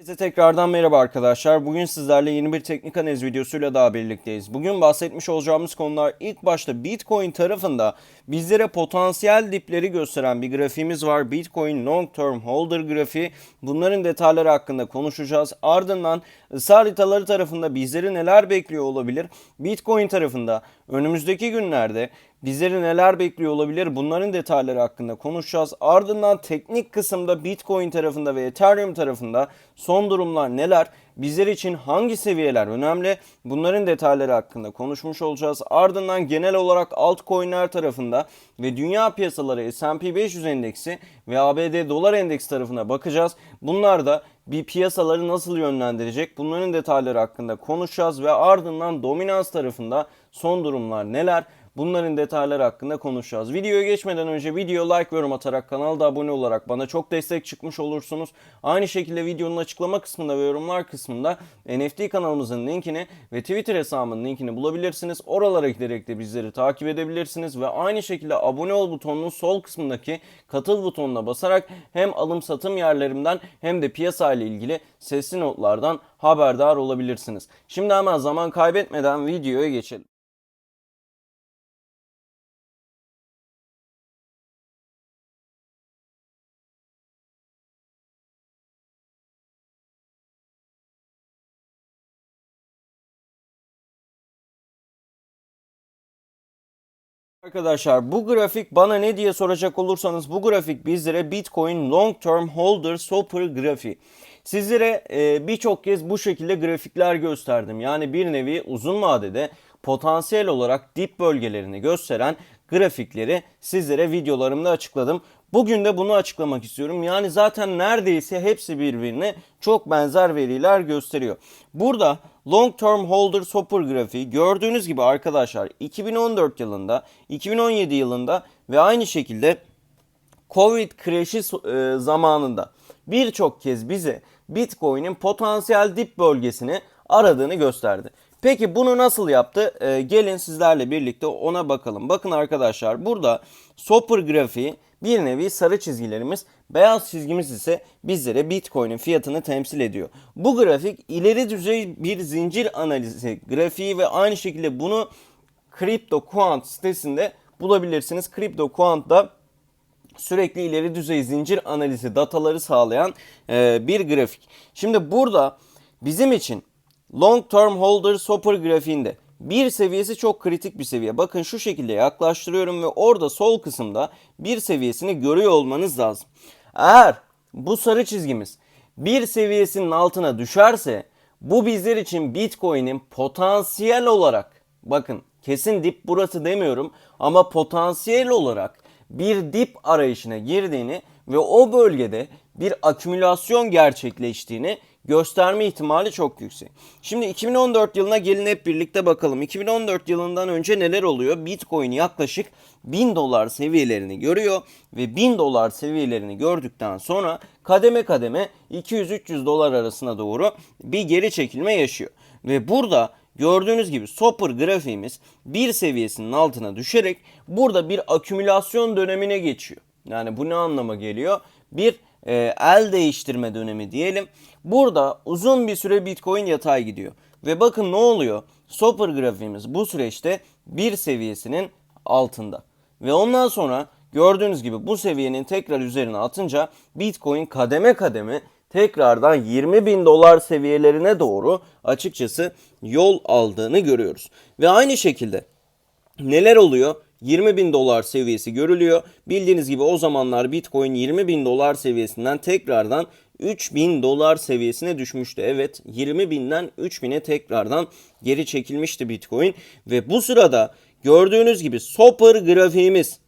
Herkese tekrardan merhaba arkadaşlar. Bugün sizlerle yeni bir teknik analiz videosuyla daha birlikteyiz. Bugün bahsetmiş olacağımız konular ilk başta Bitcoin tarafında bizlere potansiyel dipleri gösteren bir grafiğimiz var. Bitcoin Long Term Holder grafiği. Bunların detayları hakkında konuşacağız. Ardından ısı haritaları tarafında bizleri neler bekliyor olabilir? Bitcoin tarafında önümüzdeki günlerde Bizleri neler bekliyor olabilir? Bunların detayları hakkında konuşacağız. Ardından teknik kısımda Bitcoin tarafında ve Ethereum tarafında son durumlar neler? Bizler için hangi seviyeler önemli? Bunların detayları hakkında konuşmuş olacağız. Ardından genel olarak altcoin'ler tarafında ve dünya piyasaları S&P 500 endeksi ve ABD dolar endeks tarafına bakacağız. Bunlar da bir piyasaları nasıl yönlendirecek? Bunların detayları hakkında konuşacağız ve ardından dominans tarafında son durumlar neler? Bunların detayları hakkında konuşacağız. Videoya geçmeden önce video like ve yorum atarak kanalda abone olarak bana çok destek çıkmış olursunuz. Aynı şekilde videonun açıklama kısmında ve yorumlar kısmında NFT kanalımızın linkini ve Twitter hesabımın linkini bulabilirsiniz. Oralara giderek de bizleri takip edebilirsiniz ve aynı şekilde abone ol butonunun sol kısmındaki katıl butonuna basarak hem alım satım yerlerimden hem de piyasa ile ilgili sesli notlardan haberdar olabilirsiniz. Şimdi hemen zaman kaybetmeden videoya geçelim. Arkadaşlar bu grafik bana ne diye soracak olursanız bu grafik bizlere Bitcoin Long Term Holder Swapper grafiği. Sizlere e, birçok kez bu şekilde grafikler gösterdim. Yani bir nevi uzun vadede potansiyel olarak dip bölgelerini gösteren grafikleri sizlere videolarımda açıkladım. Bugün de bunu açıklamak istiyorum. Yani zaten neredeyse hepsi birbirine çok benzer veriler gösteriyor. Burada Long Term Holder Swapper grafiği gördüğünüz gibi arkadaşlar 2014 yılında, 2017 yılında ve aynı şekilde Covid crash'i e, zamanında birçok kez bize Bitcoin'in potansiyel dip bölgesini aradığını gösterdi. Peki bunu nasıl yaptı? Ee, gelin sizlerle birlikte ona bakalım. Bakın arkadaşlar burada Swapper grafiği bir nevi sarı çizgilerimiz, beyaz çizgimiz ise bizlere Bitcoin'in fiyatını temsil ediyor. Bu grafik ileri düzey bir zincir analizi grafiği ve aynı şekilde bunu CryptoQuant sitesinde bulabilirsiniz. CryptoQuant'da sürekli ileri düzey zincir analizi dataları sağlayan e, bir grafik. Şimdi burada bizim için long term holder swapper grafiğinde bir seviyesi çok kritik bir seviye. Bakın şu şekilde yaklaştırıyorum ve orada sol kısımda bir seviyesini görüyor olmanız lazım. Eğer bu sarı çizgimiz bir seviyesinin altına düşerse bu bizler için Bitcoin'in potansiyel olarak bakın kesin dip burası demiyorum ama potansiyel olarak bir dip arayışına girdiğini ve o bölgede bir akümülasyon gerçekleştiğini gösterme ihtimali çok yüksek. Şimdi 2014 yılına gelin hep birlikte bakalım. 2014 yılından önce neler oluyor? Bitcoin yaklaşık 1000 dolar seviyelerini görüyor ve 1000 dolar seviyelerini gördükten sonra kademe kademe 200-300 dolar arasına doğru bir geri çekilme yaşıyor. Ve burada Gördüğünüz gibi Soper grafiğimiz bir seviyesinin altına düşerek burada bir akümülasyon dönemine geçiyor. Yani bu ne anlama geliyor? Bir e, el değiştirme dönemi diyelim. Burada uzun bir süre Bitcoin yatay gidiyor. Ve bakın ne oluyor? Soper grafiğimiz bu süreçte bir seviyesinin altında. Ve ondan sonra gördüğünüz gibi bu seviyenin tekrar üzerine atınca Bitcoin kademe kademe tekrardan 20 bin dolar seviyelerine doğru açıkçası yol aldığını görüyoruz. Ve aynı şekilde neler oluyor? 20 bin dolar seviyesi görülüyor. Bildiğiniz gibi o zamanlar Bitcoin 20 bin dolar seviyesinden tekrardan 3 bin dolar seviyesine düşmüştü. Evet 20 binden 3 bine tekrardan geri çekilmişti Bitcoin. Ve bu sırada gördüğünüz gibi Soper grafiğimiz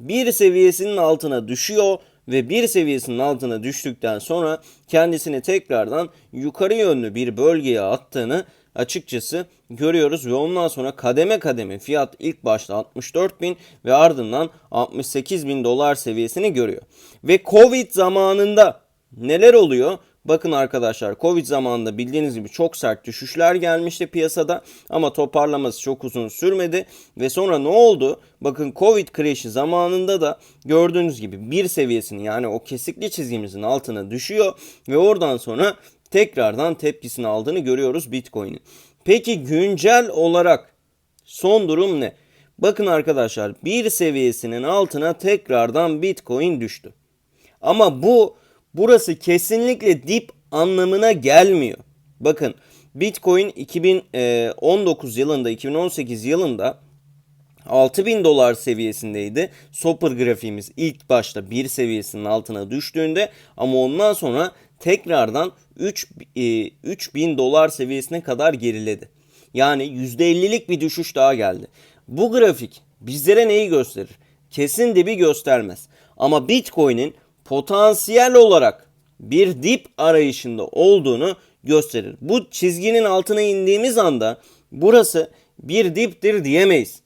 bir seviyesinin altına düşüyor ve bir seviyesinin altına düştükten sonra kendisini tekrardan yukarı yönlü bir bölgeye attığını açıkçası görüyoruz ve ondan sonra kademe kademe fiyat ilk başta 64 bin ve ardından 68 bin dolar seviyesini görüyor. Ve Covid zamanında neler oluyor? Bakın arkadaşlar Covid zamanında bildiğiniz gibi çok sert düşüşler gelmişti piyasada ama toparlaması çok uzun sürmedi ve sonra ne oldu? Bakın Covid crash'i zamanında da gördüğünüz gibi bir seviyesini yani o kesikli çizgimizin altına düşüyor ve oradan sonra tekrardan tepkisini aldığını görüyoruz Bitcoin'in. Peki güncel olarak son durum ne? Bakın arkadaşlar bir seviyesinin altına tekrardan Bitcoin düştü. Ama bu burası kesinlikle dip anlamına gelmiyor. Bakın Bitcoin 2019 yılında 2018 yılında 6000 dolar seviyesindeydi. Sopper grafiğimiz ilk başta bir seviyesinin altına düştüğünde ama ondan sonra tekrardan 3 e, 3000 dolar seviyesine kadar geriledi. Yani %50'lik bir düşüş daha geldi. Bu grafik bizlere neyi gösterir? Kesin dibi göstermez. Ama Bitcoin'in potansiyel olarak bir dip arayışında olduğunu gösterir. Bu çizginin altına indiğimiz anda burası bir diptir diyemeyiz.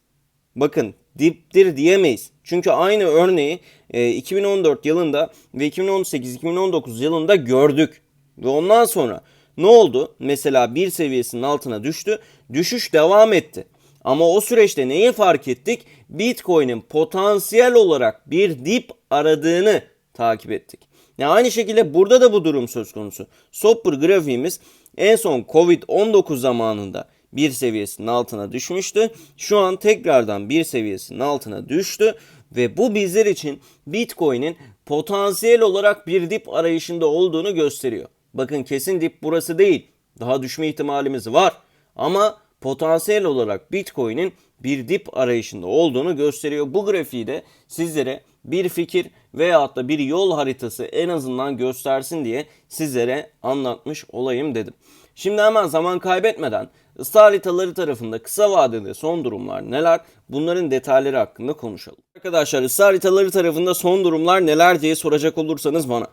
Bakın diptir diyemeyiz. Çünkü aynı örneği e, 2014 yılında ve 2018-2019 yılında gördük. Ve ondan sonra ne oldu? Mesela bir seviyesinin altına düştü. Düşüş devam etti. Ama o süreçte neyi fark ettik? Bitcoin'in potansiyel olarak bir dip aradığını takip ettik. Yani aynı şekilde burada da bu durum söz konusu. Sopper grafiğimiz en son Covid-19 zamanında bir seviyesinin altına düşmüştü. Şu an tekrardan bir seviyesinin altına düştü ve bu bizler için Bitcoin'in potansiyel olarak bir dip arayışında olduğunu gösteriyor. Bakın kesin dip burası değil. Daha düşme ihtimalimiz var. Ama potansiyel olarak Bitcoin'in bir dip arayışında olduğunu gösteriyor. Bu grafiği de sizlere bir fikir veyahut da bir yol haritası en azından göstersin diye sizlere anlatmış olayım dedim. Şimdi hemen zaman kaybetmeden ısı haritaları tarafında kısa vadede son durumlar neler? Bunların detayları hakkında konuşalım. Arkadaşlar ısı haritaları tarafında son durumlar neler diye soracak olursanız bana.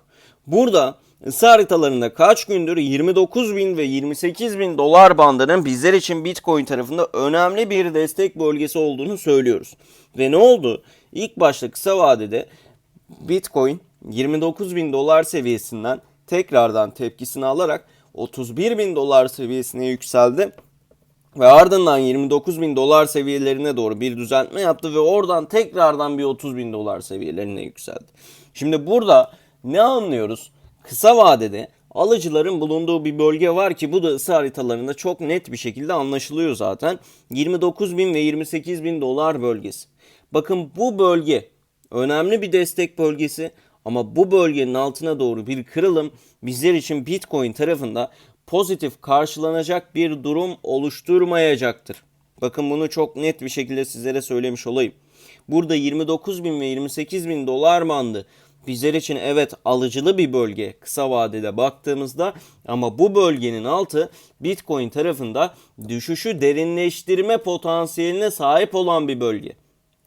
Burada ısı haritalarında kaç gündür 29 bin ve 28 bin dolar bandının bizler için Bitcoin tarafında önemli bir destek bölgesi olduğunu söylüyoruz. Ve ne oldu? İlk başta kısa vadede Bitcoin 29 bin dolar seviyesinden tekrardan tepkisini alarak 31 bin dolar seviyesine yükseldi. Ve ardından 29 bin dolar seviyelerine doğru bir düzeltme yaptı ve oradan tekrardan bir 30 bin dolar seviyelerine yükseldi. Şimdi burada ne anlıyoruz? Kısa vadede alıcıların bulunduğu bir bölge var ki bu da ısı haritalarında çok net bir şekilde anlaşılıyor zaten. 29 bin ve 28 bin dolar bölgesi. Bakın bu bölge önemli bir destek bölgesi ama bu bölgenin altına doğru bir kırılım bizler için Bitcoin tarafında pozitif karşılanacak bir durum oluşturmayacaktır. Bakın bunu çok net bir şekilde sizlere söylemiş olayım. Burada 29 bin ve 28 bin dolar bandı bizler için evet alıcılı bir bölge kısa vadede baktığımızda ama bu bölgenin altı Bitcoin tarafında düşüşü derinleştirme potansiyeline sahip olan bir bölge.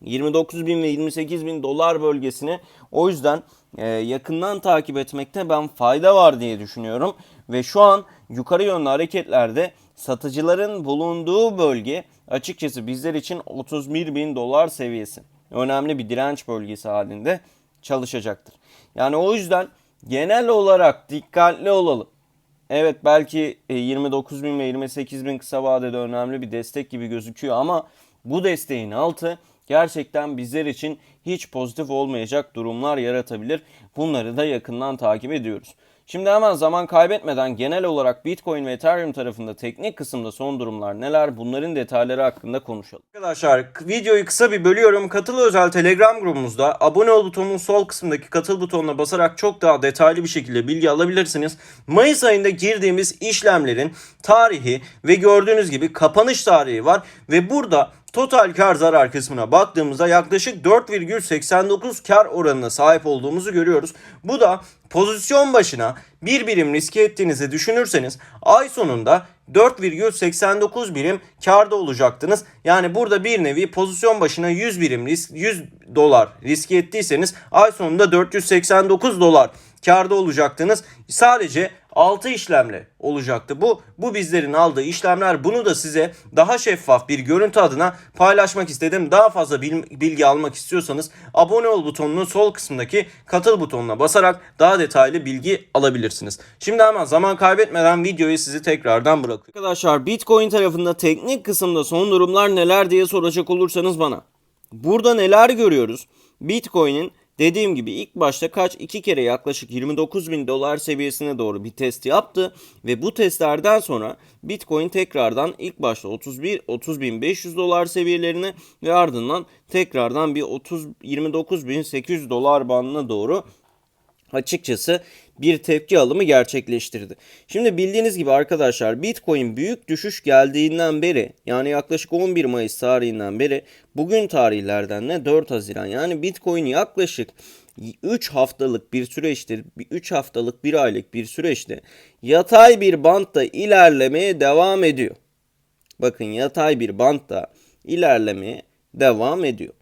29 bin ve 28 bin dolar bölgesini o yüzden e, yakından takip etmekte ben fayda var diye düşünüyorum. Ve şu an yukarı yönlü hareketlerde satıcıların bulunduğu bölge açıkçası bizler için 31 bin dolar seviyesi. Önemli bir direnç bölgesi halinde çalışacaktır. Yani o yüzden genel olarak dikkatli olalım. Evet belki 29 bin ve 28 bin kısa vadede önemli bir destek gibi gözüküyor ama bu desteğin altı gerçekten bizler için hiç pozitif olmayacak durumlar yaratabilir. Bunları da yakından takip ediyoruz. Şimdi hemen zaman kaybetmeden genel olarak Bitcoin ve Ethereum tarafında teknik kısımda son durumlar neler bunların detayları hakkında konuşalım. Arkadaşlar videoyu kısa bir bölüyorum. Katıl özel Telegram grubumuzda abone ol butonunun sol kısmındaki katıl butonuna basarak çok daha detaylı bir şekilde bilgi alabilirsiniz. Mayıs ayında girdiğimiz işlemlerin tarihi ve gördüğünüz gibi kapanış tarihi var ve burada Total kar zarar kısmına baktığımızda yaklaşık 4,89 kar oranına sahip olduğumuzu görüyoruz. Bu da pozisyon başına bir birim riske ettiğinizi düşünürseniz ay sonunda 4,89 birim karda olacaktınız. Yani burada bir nevi pozisyon başına 100 birim risk 100 dolar riske ettiyseniz ay sonunda 489 dolar karda olacaktınız. Sadece 6 işlemle olacaktı. Bu bu bizlerin aldığı işlemler. Bunu da size daha şeffaf bir görüntü adına paylaşmak istedim. Daha fazla bilgi almak istiyorsanız abone ol butonunun sol kısmındaki katıl butonuna basarak daha detaylı bilgi alabilirsiniz. Şimdi hemen zaman kaybetmeden videoyu sizi tekrardan bırakıyorum. Arkadaşlar Bitcoin tarafında teknik kısımda son durumlar neler diye soracak olursanız bana. Burada neler görüyoruz? Bitcoin'in Dediğim gibi ilk başta kaç? İki kere yaklaşık 29 bin dolar seviyesine doğru bir test yaptı ve bu testlerden sonra Bitcoin tekrardan ilk başta 31 30.500 dolar seviyelerine ve ardından tekrardan bir 30 29.800 dolar bandına doğru açıkçası bir tepki alımı gerçekleştirdi. Şimdi bildiğiniz gibi arkadaşlar Bitcoin büyük düşüş geldiğinden beri yani yaklaşık 11 Mayıs tarihinden beri bugün tarihlerden ne 4 Haziran yani Bitcoin yaklaşık 3 haftalık bir süreçtir, 3 haftalık bir aylık bir süreçte yatay bir bantta ilerlemeye devam ediyor. Bakın yatay bir bantta ilerlemeye devam ediyor.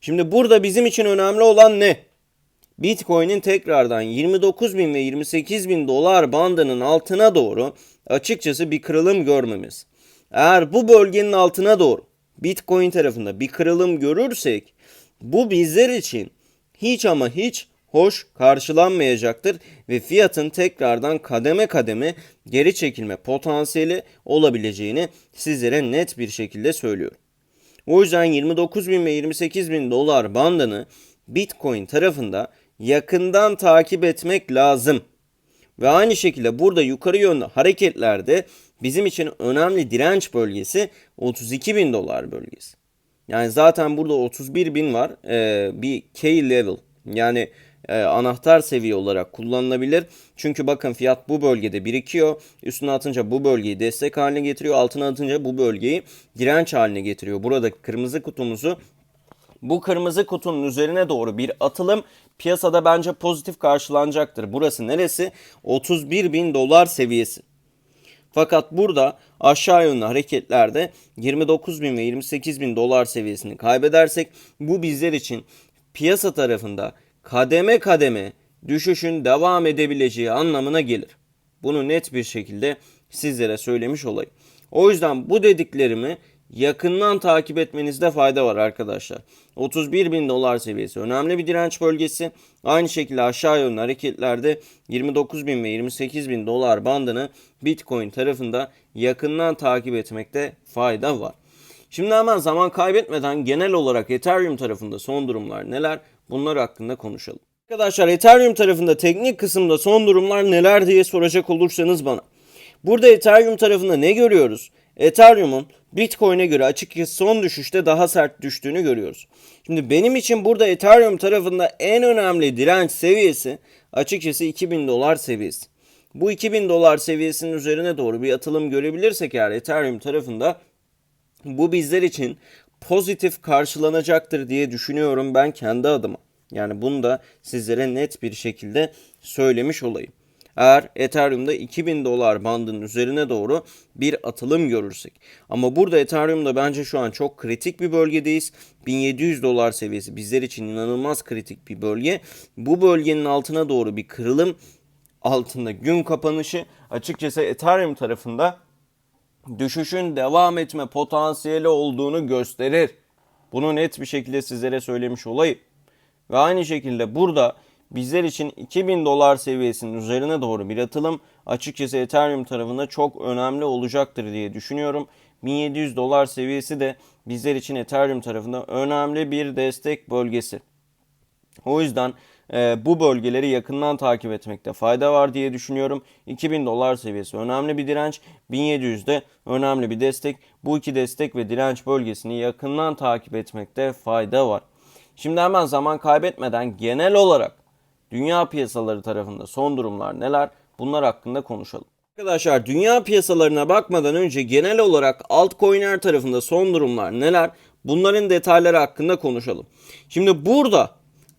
Şimdi burada bizim için önemli olan ne? Bitcoin'in tekrardan 29 bin ve 28 bin dolar bandının altına doğru açıkçası bir kırılım görmemiz. Eğer bu bölgenin altına doğru Bitcoin tarafında bir kırılım görürsek bu bizler için hiç ama hiç hoş karşılanmayacaktır ve fiyatın tekrardan kademe kademe geri çekilme potansiyeli olabileceğini sizlere net bir şekilde söylüyorum. O yüzden 29 bin ve 28 bin dolar bandını Bitcoin tarafında yakından takip etmek lazım. Ve aynı şekilde burada yukarı yönlü hareketlerde bizim için önemli direnç bölgesi 32 bin dolar bölgesi. Yani zaten burada 31 bin var ee, bir key level yani e, anahtar seviye olarak kullanılabilir. Çünkü bakın fiyat bu bölgede birikiyor. Üstüne atınca bu bölgeyi destek haline getiriyor. Altına atınca bu bölgeyi direnç haline getiriyor. Burada kırmızı kutumuzu bu kırmızı kutunun üzerine doğru bir atılım piyasada bence pozitif karşılanacaktır. Burası neresi? 31 bin dolar seviyesi. Fakat burada aşağı yönlü hareketlerde 29 bin ve 28 bin dolar seviyesini kaybedersek bu bizler için piyasa tarafında kademe kademe düşüşün devam edebileceği anlamına gelir. Bunu net bir şekilde sizlere söylemiş olayım. O yüzden bu dediklerimi yakından takip etmenizde fayda var arkadaşlar. 31 bin dolar seviyesi önemli bir direnç bölgesi. Aynı şekilde aşağı yönlü hareketlerde 29 bin ve 28 bin dolar bandını Bitcoin tarafında yakından takip etmekte fayda var. Şimdi hemen zaman kaybetmeden genel olarak Ethereum tarafında son durumlar neler? Bunlar hakkında konuşalım. Arkadaşlar Ethereum tarafında teknik kısımda son durumlar neler diye soracak olursanız bana. Burada Ethereum tarafında ne görüyoruz? Ethereum'un Bitcoin'e göre açıkçası son düşüşte daha sert düştüğünü görüyoruz. Şimdi benim için burada Ethereum tarafında en önemli direnç seviyesi açıkçası 2000 dolar seviyesi. Bu 2000 dolar seviyesinin üzerine doğru bir atılım görebilirsek eğer Ethereum tarafında bu bizler için pozitif karşılanacaktır diye düşünüyorum ben kendi adıma. Yani bunu da sizlere net bir şekilde söylemiş olayım. Eğer Ethereum'da 2000 dolar bandının üzerine doğru bir atılım görürsek. Ama burada Ethereum'da bence şu an çok kritik bir bölgedeyiz. 1700 dolar seviyesi bizler için inanılmaz kritik bir bölge. Bu bölgenin altına doğru bir kırılım altında gün kapanışı açıkçası Ethereum tarafında düşüşün devam etme potansiyeli olduğunu gösterir. Bunu net bir şekilde sizlere söylemiş olayım. Ve aynı şekilde burada bizler için 2000 dolar seviyesinin üzerine doğru bir atılım açıkçası Ethereum tarafında çok önemli olacaktır diye düşünüyorum. 1700 dolar seviyesi de bizler için Ethereum tarafında önemli bir destek bölgesi. O yüzden e, bu bölgeleri yakından takip etmekte fayda var diye düşünüyorum. 2000 dolar seviyesi önemli bir direnç. 1700 de önemli bir destek. Bu iki destek ve direnç bölgesini yakından takip etmekte fayda var. Şimdi hemen zaman kaybetmeden genel olarak dünya piyasaları tarafında son durumlar neler? Bunlar hakkında konuşalım. Arkadaşlar dünya piyasalarına bakmadan önce genel olarak altcoin'ler tarafında son durumlar neler? Bunların detayları hakkında konuşalım. Şimdi burada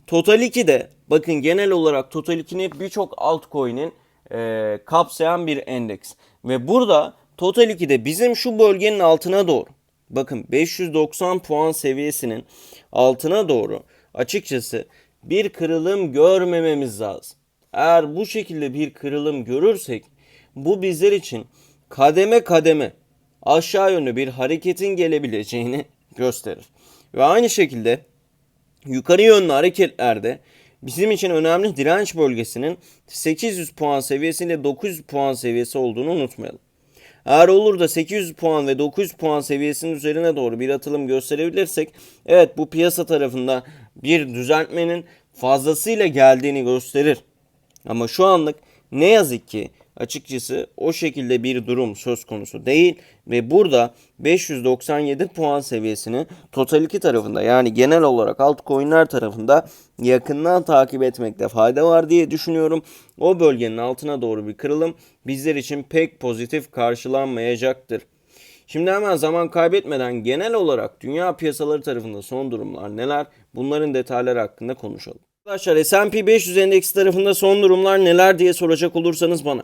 Total 2'de bakın genel olarak Total 2'nin birçok altcoin'in e, kapsayan bir endeks. Ve burada Total 2'de bizim şu bölgenin altına doğru bakın 590 puan seviyesinin altına doğru açıkçası bir kırılım görmememiz lazım. Eğer bu şekilde bir kırılım görürsek bu bizler için kademe kademe aşağı yönlü bir hareketin gelebileceğini gösterir. Ve aynı şekilde yukarı yönlü hareketlerde bizim için önemli direnç bölgesinin 800 puan seviyesiyle 900 puan seviyesi olduğunu unutmayalım. Eğer olur da 800 puan ve 900 puan seviyesinin üzerine doğru bir atılım gösterebilirsek evet bu piyasa tarafında bir düzeltmenin fazlasıyla geldiğini gösterir. Ama şu anlık ne yazık ki açıkçası o şekilde bir durum söz konusu değil ve burada 597 puan seviyesini Total 2 tarafında yani genel olarak altcoin'ler tarafında yakından takip etmekte fayda var diye düşünüyorum. O bölgenin altına doğru bir kırılım bizler için pek pozitif karşılanmayacaktır. Şimdi hemen zaman kaybetmeden genel olarak dünya piyasaları tarafında son durumlar neler? Bunların detayları hakkında konuşalım. Arkadaşlar S&P 500 endeksi tarafında son durumlar neler diye soracak olursanız bana.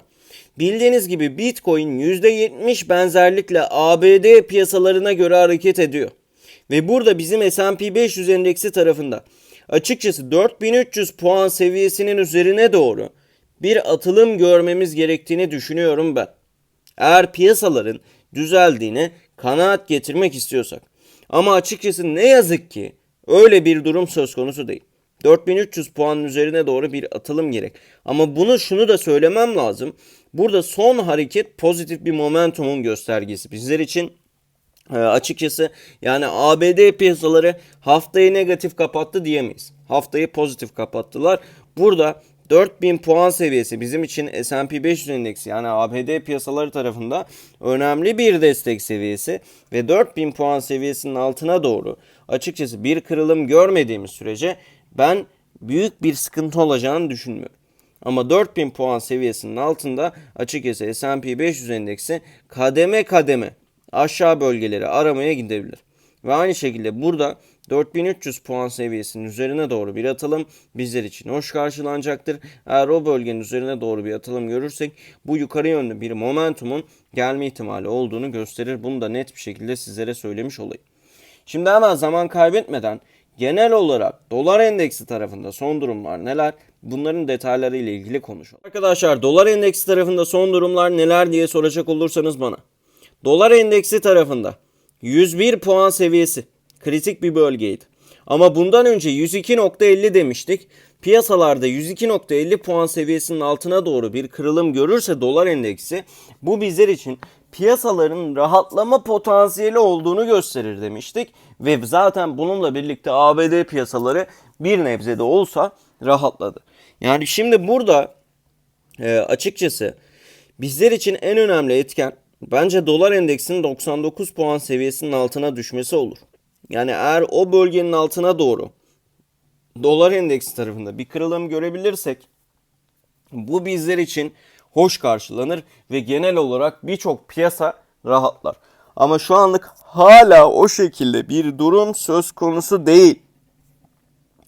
Bildiğiniz gibi Bitcoin %70 benzerlikle ABD piyasalarına göre hareket ediyor. Ve burada bizim S&P 500 endeksi tarafında açıkçası 4300 puan seviyesinin üzerine doğru bir atılım görmemiz gerektiğini düşünüyorum ben. Eğer piyasaların düzeldiğine kanaat getirmek istiyorsak. Ama açıkçası ne yazık ki öyle bir durum söz konusu değil. 4300 puanın üzerine doğru bir atılım gerek. Ama bunu şunu da söylemem lazım. Burada son hareket pozitif bir momentumun göstergesi. Bizler için e, açıkçası yani ABD piyasaları haftayı negatif kapattı diyemeyiz. Haftayı pozitif kapattılar. Burada 4000 puan seviyesi bizim için S&P 500 endeksi yani ABD piyasaları tarafında önemli bir destek seviyesi ve 4000 puan seviyesinin altına doğru açıkçası bir kırılım görmediğimiz sürece ben büyük bir sıkıntı olacağını düşünmüyorum. Ama 4000 puan seviyesinin altında açıkçası S&P 500 endeksi kademe kademe aşağı bölgeleri aramaya gidebilir. Ve aynı şekilde burada 4300 puan seviyesinin üzerine doğru bir atılım bizler için hoş karşılanacaktır. Eğer o bölgenin üzerine doğru bir atılım görürsek bu yukarı yönlü bir momentumun gelme ihtimali olduğunu gösterir. Bunu da net bir şekilde sizlere söylemiş olayım. Şimdi hemen zaman kaybetmeden genel olarak dolar endeksi tarafında son durumlar neler? Bunların detayları ile ilgili konuşalım. Arkadaşlar dolar endeksi tarafında son durumlar neler diye soracak olursanız bana. Dolar endeksi tarafında 101 puan seviyesi kritik bir bölgeydi. Ama bundan önce 102.50 demiştik. Piyasalarda 102.50 puan seviyesinin altına doğru bir kırılım görürse dolar endeksi bu bizler için piyasaların rahatlama potansiyeli olduğunu gösterir demiştik. Ve zaten bununla birlikte ABD piyasaları bir nebze de olsa rahatladı. Yani şimdi burada e, açıkçası bizler için en önemli etken bence dolar endeksinin 99 puan seviyesinin altına düşmesi olur. Yani eğer o bölgenin altına doğru dolar endeksi tarafında bir kırılım görebilirsek bu bizler için hoş karşılanır ve genel olarak birçok piyasa rahatlar. Ama şu anlık hala o şekilde bir durum söz konusu değil.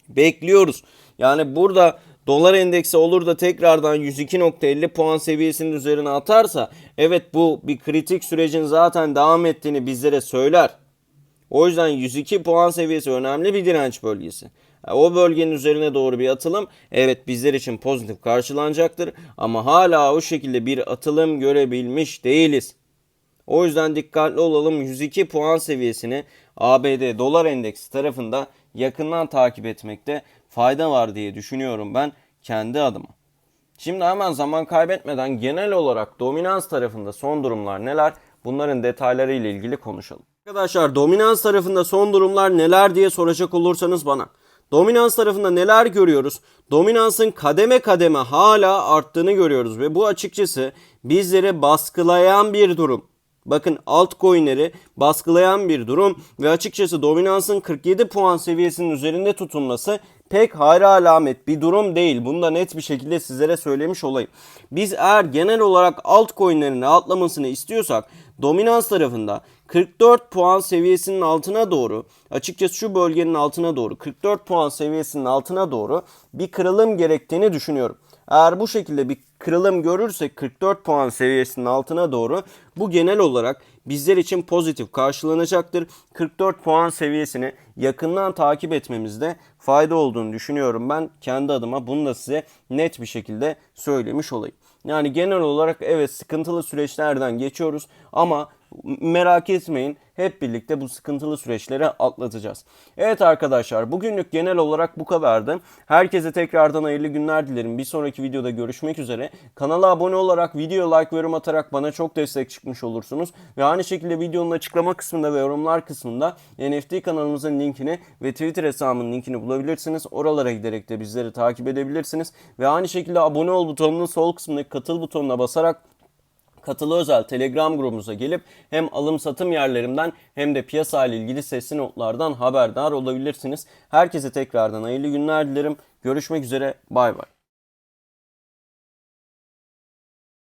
Bekliyoruz. Yani burada dolar endeksi olur da tekrardan 102.50 puan seviyesinin üzerine atarsa evet bu bir kritik sürecin zaten devam ettiğini bizlere söyler. O yüzden 102 puan seviyesi önemli bir direnç bölgesi. O bölgenin üzerine doğru bir atılım evet bizler için pozitif karşılanacaktır ama hala o şekilde bir atılım görebilmiş değiliz. O yüzden dikkatli olalım 102 puan seviyesini ABD dolar endeksi tarafında yakından takip etmekte fayda var diye düşünüyorum ben kendi adıma. Şimdi hemen zaman kaybetmeden genel olarak dominans tarafında son durumlar neler? Bunların detayları ile ilgili konuşalım. Arkadaşlar dominans tarafında son durumlar neler diye soracak olursanız bana. Dominans tarafında neler görüyoruz? Dominansın kademe kademe hala arttığını görüyoruz ve bu açıkçası bizleri baskılayan bir durum. Bakın altcoin'leri baskılayan bir durum ve açıkçası dominansın 47 puan seviyesinin üzerinde tutulması pek hayra alamet bir durum değil. Bunu da net bir şekilde sizlere söylemiş olayım. Biz eğer genel olarak altcoin'lerin rahatlamasını istiyorsak dominans tarafında 44 puan seviyesinin altına doğru açıkçası şu bölgenin altına doğru 44 puan seviyesinin altına doğru bir kırılım gerektiğini düşünüyorum. Eğer bu şekilde bir kırılım görürsek 44 puan seviyesinin altına doğru bu genel olarak bizler için pozitif karşılanacaktır. 44 puan seviyesini yakından takip etmemizde fayda olduğunu düşünüyorum ben kendi adıma bunu da size net bir şekilde söylemiş olayım. Yani genel olarak evet sıkıntılı süreçlerden geçiyoruz ama Merak etmeyin. Hep birlikte bu sıkıntılı süreçleri atlatacağız. Evet arkadaşlar bugünlük genel olarak bu kadardı. Herkese tekrardan hayırlı günler dilerim. Bir sonraki videoda görüşmek üzere. Kanala abone olarak, video like yorum atarak bana çok destek çıkmış olursunuz. Ve aynı şekilde videonun açıklama kısmında ve yorumlar kısmında NFT kanalımızın linkini ve Twitter hesabımın linkini bulabilirsiniz. Oralara giderek de bizleri takip edebilirsiniz. Ve aynı şekilde abone ol butonunun sol kısmındaki katıl butonuna basarak Katılı özel Telegram grubumuza gelip hem alım satım yerlerimden hem de piyasa ile ilgili sesli notlardan haberdar olabilirsiniz. Herkese tekrardan hayırlı günler dilerim. Görüşmek üzere. Bay bay.